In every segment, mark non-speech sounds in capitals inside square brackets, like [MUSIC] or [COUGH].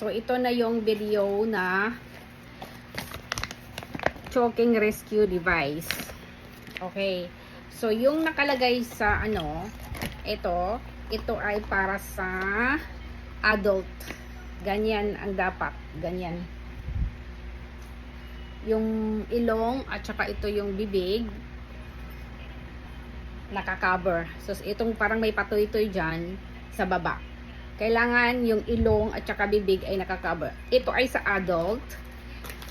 So, ito na yung video na choking rescue device. Okay. So, yung nakalagay sa ano, ito, ito ay para sa adult. Ganyan ang dapat. Ganyan. Yung ilong at saka ito yung bibig nakakover. So, itong parang may patoy-toy dyan sa baba. Kailangan yung ilong at saka bibig ay nakakover. Ito ay sa adult.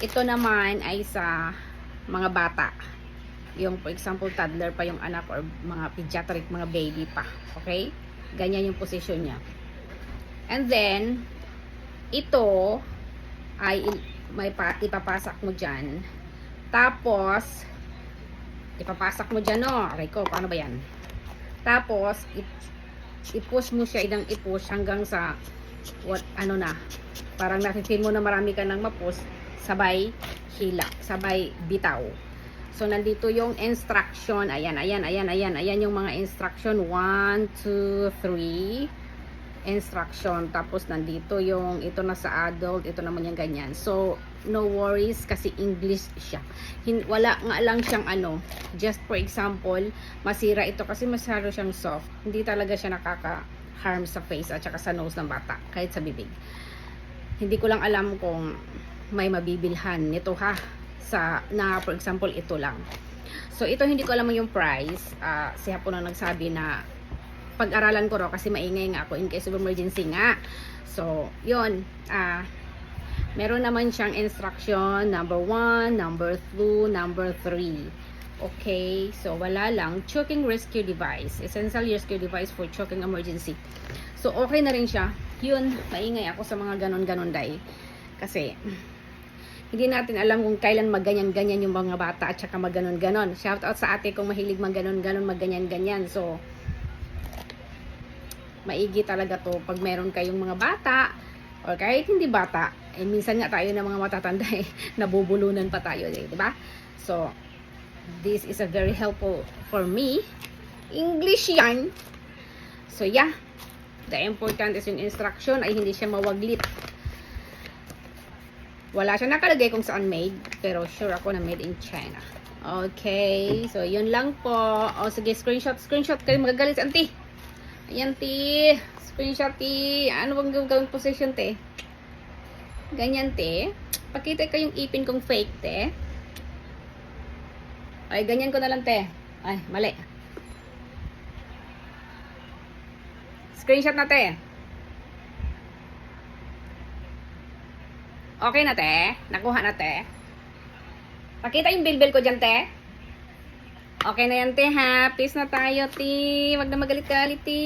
Ito naman ay sa mga bata. Yung, for example, toddler pa yung anak or mga pediatric, mga baby pa. Okay? Ganyan yung position niya. And then, ito ay may pa, ipapasak mo dyan. Tapos, ipapasak mo dyan, no? Aray ko, paano ba yan? Tapos, i- i-push mo siya, idang i-push hanggang sa, what, ano na, parang nafe-feel mo na marami ka nang ma-push, sabay hila, sabay bitaw. So, nandito yung instruction. Ayan, ayan, ayan, ayan. Ayan yung mga instruction. 1, 2, 3. Instruction. Tapos, nandito yung, ito na sa adult. Ito naman yung ganyan. So, no worries kasi English siya. Hin wala nga lang siyang ano. Just for example, masira ito kasi masyado siyang soft. Hindi talaga siya nakaka-harm sa face at saka sa nose ng bata. Kahit sa bibig. Hindi ko lang alam kung may mabibilhan nito ha sa na for example ito lang so ito hindi ko alam yung price Ah, si Hapon na nagsabi na pag-aralan ko raw kasi maingay nga ako in case of emergency nga so yun ah meron naman siyang instruction number 1 number 2 number 3 okay so wala lang. Choking rescue device essential rescue device for choking emergency. So okay na rin siya. Yun maingay ako sa mga ganon-ganon day. Kasi hindi natin alam kung kailan magganyan-ganyan yung mga bata at saka magganon-ganon. Shout out sa ate kung mahilig magganon-ganon, magganyan-ganyan. So, maigi talaga to pag meron kayong mga bata or kahit hindi bata. Eh, minsan nga tayo na mga matatanda eh, [LAUGHS] nabubulunan pa tayo eh, di ba? So, this is a very helpful for me. English yan. So, yeah. The important is yung instruction ay hindi siya mawaglit. Wala siya nakalagay kung saan made, pero sure ako na made in China. Okay, so yun lang po. O sige, screenshot, screenshot kayo magagalit auntie. Ayan, ti. Screenshot, ti. Ano bang gawin position, te? Ganyan, te. Pakita ko yung ipin kong fake, te. Ay, ganyan ko na lang, te. Ay, mali. Screenshot na, te. Okay na, te? Nakuha na, te? Pakita yung bilbil ko dyan, te. Okay na yan, te, ha? Na tayo, te. Wag na magalit-galit, te.